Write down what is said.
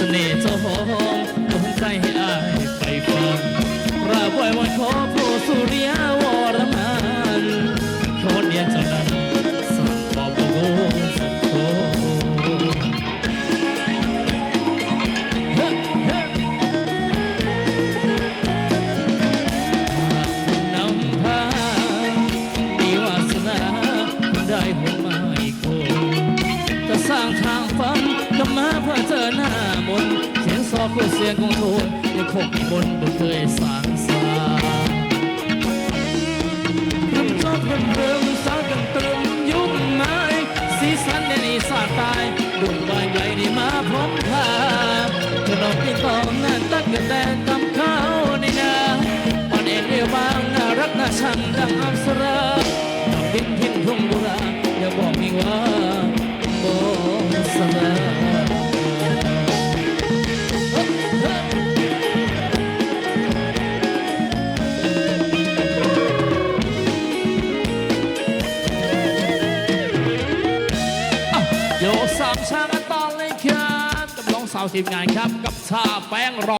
สน่ห์เจ้าหอมดวงใจให้อายไปฟังราบไหววันขอผู้สุริยวรมันขอเดียนเจ้านั้นสั่งบอกโอ้สักโคเฮ้เฮ้นำพามีวาสนาได้หนมาอีกคจะสร้างทางฝัน กลับมาเพื่อเธอหน้ามนเสียงซอคือเสียงของโทนยังคงบนบ่เคยสางสาคำชอบกันเริมสาวกันเติมยุ่งไม้สีสันในนี้สาดตายดวงบานใหญ่นี่มาพร้อมพาขนมที่ต้องงานตักกันแดงกับข้าวในนาอ่อนเอ็นเรียวบางน่ารักน่าชังดังอัปสราดินทิ้งทุ่งโบราณอย่าบอกมีว่าโบ สาโยกสามชากันต่อเลยครับกับน้องสาวทีมงานครับ กับชาแป้งรอ